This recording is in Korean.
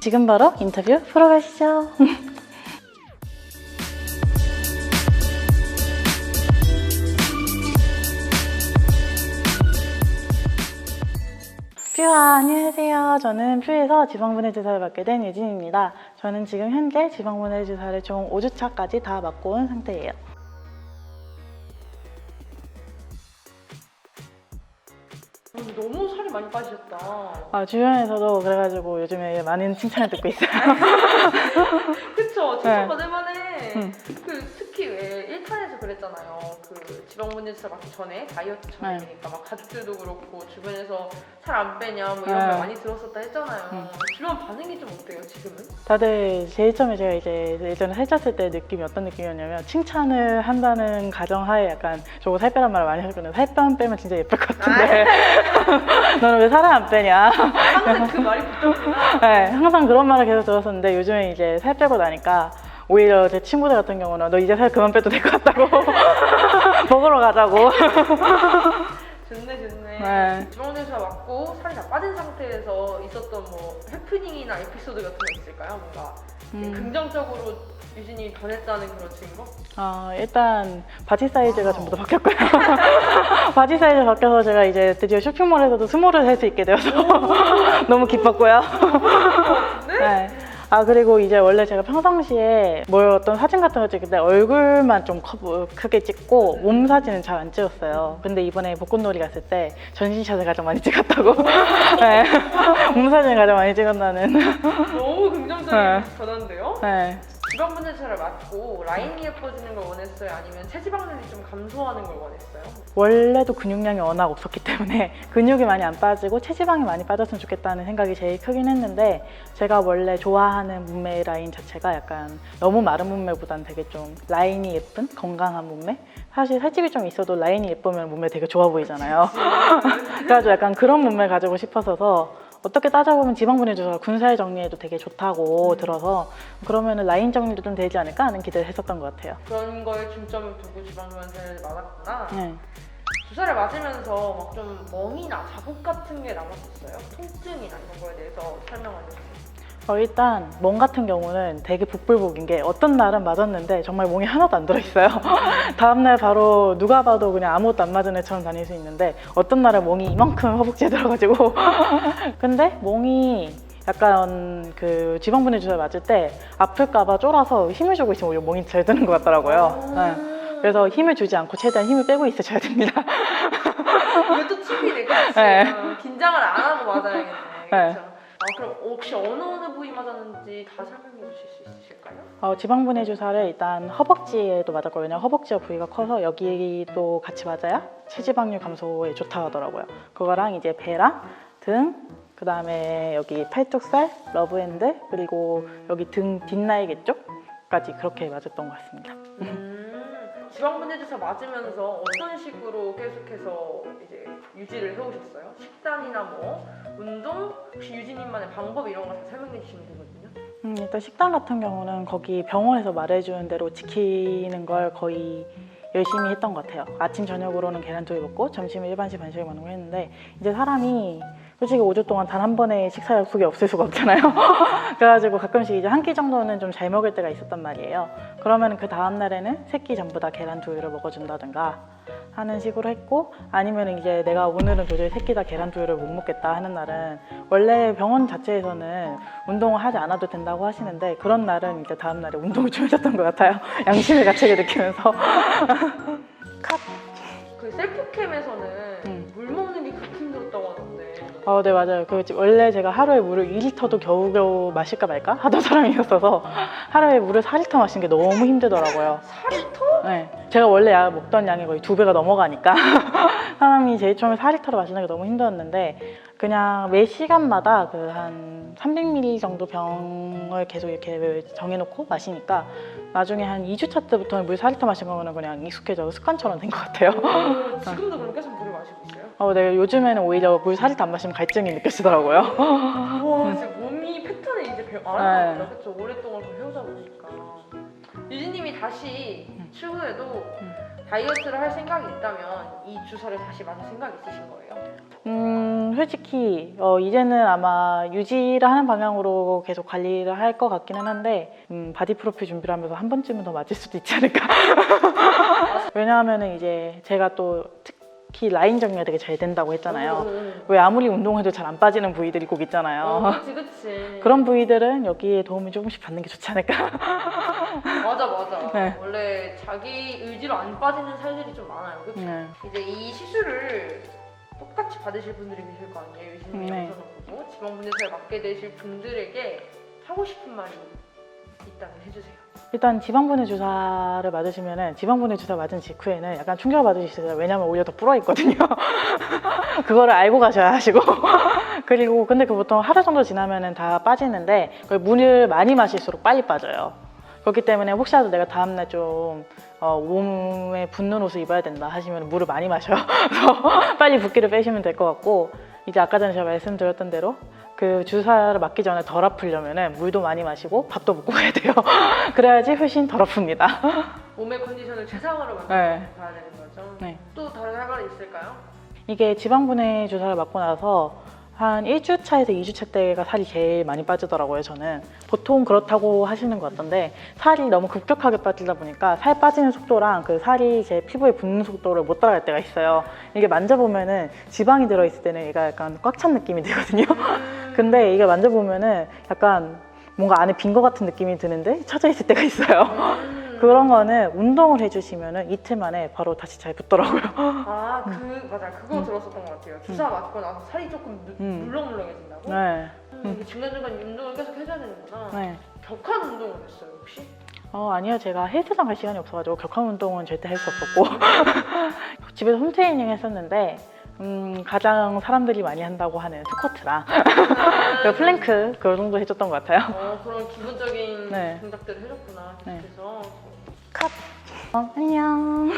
지금 바로 인터뷰 풀어 가시죠. 퓨아 안녕하세요. 저는 퓨에서 지방분해 주사를 맡게 된 유진입니다. 저는 지금 현재 지방분해 주사를 총 5주차까지 다 맞고 온 상태예요. 너무 살이 많이 빠지셨다. 아, 주변에서도 그래가지고 요즘에 많은 칭찬을 듣고 있어요. 그쵸? 네. 칭찬받을 만해. 음. 그 특히 왜 1탄에서 그랬잖아요. 그 지방분해주사 맞기 전에 다이어트 전이니까 막 가족들도 그렇고 주변에서 살 안 빼냐 뭐 이런 네. 말 많이 들었었다 했잖아요. 음. 주변 반응이 좀 어때요 지금은? 다들 제일 처음에 제가 이제 예전에 살 쪘을 때 느낌이 어떤 느낌이었냐면 칭찬을 한다는 가정하에 약간 저거 살 빼란 말을 많이 하셨거든요. 살만 빼면 진짜 예쁠 것 같은데 너는 왜 살을 안 빼냐? 항상 그 말이 붙었구나. 네, 항상 그런 말을 계속 들었었는데 요즘에 이제 살 빼고 나니까 오히려 제 친구들 같은 경우는 너 이제 살 그만 빼도 될 것 같다고 먹으러 가자고 좋네 좋네. 네. 지방분해주사 맞고 살이 다 빠진 상태에서 있었던 뭐 해프닝이나 에피소드 같은 거 있을까요? 뭔가 음. 긍정적으로 유진이 변했다는 그런 증거? 어, 일단 바지 사이즈가 전부 다 바뀌었고요. 바지 사이즈 바뀌어서 제가 이제 드디어 쇼핑몰에서도 스몰을 살수 있게 되어서 너무 기뻤고요. 네. 아 그리고 이제 원래 제가 평상시에 뭐 어떤 사진 같은 거 찍을 때 얼굴만 좀 커, 크게 찍고 몸 사진은 잘 안 찍었어요. 근데 이번에 벚꽃놀이 갔을 때 전신샷을 가장 많이 찍었다고. 네. 몸 사진을 가장 많이 찍었다는. 너무 긍정적인 네. 변화인데요? 네. 지방분해차를 맞고 라인이 예뻐지는 걸 원했어요? 아니면 체지방률이 좀 감소하는 걸 원했어요? 원래도 근육량이 워낙 없었기 때문에 근육이 많이 안 빠지고 체지방이 많이 빠졌으면 좋겠다는 생각이 제일 크긴 했는데 제가 원래 좋아하는 몸매 라인 자체가 약간 너무 마른 몸매보단 되게 좀 라인이 예쁜 건강한 몸매 사실 살집이 좀 있어도 라인이 예쁘면 몸매 되게 좋아 보이잖아요 그래가지고 약간 그런 몸매 가지고 싶어서서 어떻게 따져보면 지방분해 주사가 군살 정리에도 되게 좋다고 들어서 그러면 라인 정리도 좀 되지 않을까 하는 기대를 했었던 것 같아요 그런 거에 중점을 두고 지방분해를 맞았구나. 네. 주사를 맞으면서 막 좀 멍이나 자국 같은 게 남았었어요? 통증이나 이런 거에 대해서 설명 알려주세요. 어, 일단 멍 같은 경우는 되게 북불복인 게 어떤 날은 맞았는데 정말 멍이 하나도 안 들어있어요. 다음날 바로 누가 봐도 그냥 아무것도 안 맞은 애처럼 다닐 수 있는데 어떤 날은 멍이 이만큼 허벅지에 들어가지고 근데 멍이 약간 그 지방분해 주사 맞을 때 아플까봐 쫄아서 힘을 주고 있으면 오히려 멍이 잘 드는 것 같더라고요. 네. 그래서 힘을 주지 않고 최대한 힘을 빼고 있으셔야 됩니다. 이것도 팁이네, 그치? 네. 어, 긴장을 안 하고 맞아야겠네. 네. 그렇죠? 아, 그럼 혹시 어느 어느 부위 맞았는지 다 설명해 주실 수 있으실까요? 어, 지방분해 주사를 일단 허벅지에도 맞았거든요. 허벅지가 부위가 커서 여기도 같이 맞아야 체지방률 감소에 좋다 하더라고요. 그거랑 이제 배랑 등, 그 다음에 여기 팔뚝살, 러브핸드, 그리고 여기 등 뒷날개 쪽까지 그렇게 맞았던 것 같습니다. 음, 지방분해주사 맞으면서 어떤 식으로 계속해서 이제 유지를 해오셨어요? 식단이나 뭐 운동 혹시 유진님만의 방법 이런 거 다 설명해 주시면 되거든요. 음, 일단 식단 같은 경우는 거기 병원에서 말해주는 대로 지키는 걸 거의 열심히 했던 것 같아요. 아침 저녁으로는 계란두유 먹고 점심에 일반식 반식을 먹는 걸 했는데 이제 사람이 솔직히 5주 동안 단 한 번의 식사 약속이 없을 수가 없잖아요. 그래가지고 가끔씩 이제 한 끼 정도는 좀 잘 먹을 때가 있었단 말이에요. 그러면 그 다음 날에는 세 끼 전부 다 계란두유를 먹어준다든가 하는 식으로 했고 아니면 이제 내가 오늘은 도저히 세끼다 계란두유를 못 먹겠다 하는 날은 원래 병원 자체에서는 운동을 하지 않아도 된다고 하시는데 그런 날은 이제 다음 날에 운동을 좀 해줬던 것 같아요. 양심의 가책을 느끼면서 컷. 그 셀프캠에서는 음. 물 먹는 게 그렇게 힘들었다고 하던데 어, 네 맞아요. 그 원래 제가 하루에 물을 2리터도 겨우겨우 마실까 말까 하던 사람이었어서 하루에 물을 4리터 마시는 게 너무 힘들더라고요. 4리터? 네. 제가 원래 야- 먹던 양이 거의 두 배가 넘어가니까 사람이 제일 처음에 4리터를 마시는 게 너무 힘들었는데 그냥 매 시간마다 그 한 300ml 정도 병을 계속 이렇게 정해놓고 마시니까 나중에 한 2주차 때부터는 물 4리터 마신 거면 그냥 익숙해져서 습관처럼 된 것 같아요. 오, 지금도 그럼 계속 물을 마시고 있어요? 어, 네, 요즘에는 오히려 물 4리터 안 마시면 갈증이 느껴지더라고요. 와 진짜 몸이 패턴을 이제 배워 네. 알아봤다 그쵸 오랫동안 좀 해오다 보니까 유진님이 다시 음. 추후에도 음. 다이어트를 할 생각이 있다면 이 주사를 다시 맞을 생각 있으신 거예요? 음, 솔직히 어, 이제는 아마 유지를 하는 방향으로 계속 관리를 할 것 같기는 한데 음, 바디 프로필 준비를 하면서 한 번쯤은 더 맞을 수도 있지 않을까. 왜냐하면은 이제 제가 또 특히 라인 정리가 되게 잘 된다고 했잖아요. 음, 왜 아무리 운동해도 잘 안 빠지는 부위들이 꼭 있잖아요. 어, 그치 그치. 그런 부위들은 여기에 도움을 조금씩 받는 게 좋지 않을까. 맞아 맞아. 네. 원래 자기 의지로 안 빠지는 살들이 좀 많아요. 그치? 네. 이제 이 시술을 똑같이 받으실 분들이 계실 거 아니에요. 유진님 네. 영상을 보고 지방 분해사를 맡게 되실 분들에게 하고 싶은 말이 있다면 해주세요. 일단 지방분해 주사를 맞으시면은 지방분해 주사 맞은 직후에는 약간 충격을 받으실 수 있어요. 왜냐면 오히려 더 불어 있거든요. 그거를 알고 가셔야 하시고 그리고 근데 그 보통 하루 정도 지나면은 다 빠지는데 그 물을 많이 마실수록 빨리 빠져요. 그렇기 때문에 혹시라도 내가 다음날 좀 어, 몸에 붙는 옷을 입어야 된다 하시면 물을 많이. 그래서 빨리 붓기를 빼시면 될 것 같고 이제 아까 전에 제가 말씀드렸던 대로 그 주사를 맞기 전에 덜 아프려면은 물도 많이 마시고 밥도 먹고 가야 돼요. 그래야지 훨씬 덜 아픕니다. 몸의 컨디션을 최상으로 만들어 네. 되는 거죠. 네. 또 다른 할 말이 있을까요? 이게 지방분해 주사를 맞고 나서 한 1주 차에서 2주차 때가 살이 제일 많이 빠지더라고요, 저는. 보통 그렇다고 하시는 것 같던데, 살이 너무 급격하게 빠지다 보니까 살 빠지는 속도랑 그 살이 제 피부에 붙는 속도를 못 따라갈 때가 있어요. 이게 만져보면은 지방이 들어있을 때는 얘가 약간 꽉 찬 느낌이 들거든요. 음. 근데 이게 만져보면은 약간 뭔가 안에 빈 것 같은 느낌이 드는데 쳐져 있을 때가 있어요. 음. 그런 거는 운동을 해주시면은 이틀 만에 바로 다시 잘 붙더라고요. 아, 그 맞아. 그거 음. 들었었던 것 같아요. 주사 맞고 나서 살이 조금 누- 음. 물렁물렁해진다고. 네. 음, 이게 중간중간 운동을 계속 해줘야 되는구나. 네. 격한 운동을 했어요, 혹시? 어, 아니요. 제가 헬스장 갈 시간이 없어가지고 격한 운동은 절대 할 수 없었고 집에서 홈트레이닝 했었는데 음, 가장 사람들이 많이 한다고 하는 스쿼트랑 그 플랭크 그 정도 해줬던 것 같아요. 어, 그런 기본적인 네. 동작들을 해줬구나. 네. 그래서 컷. 어, 안녕.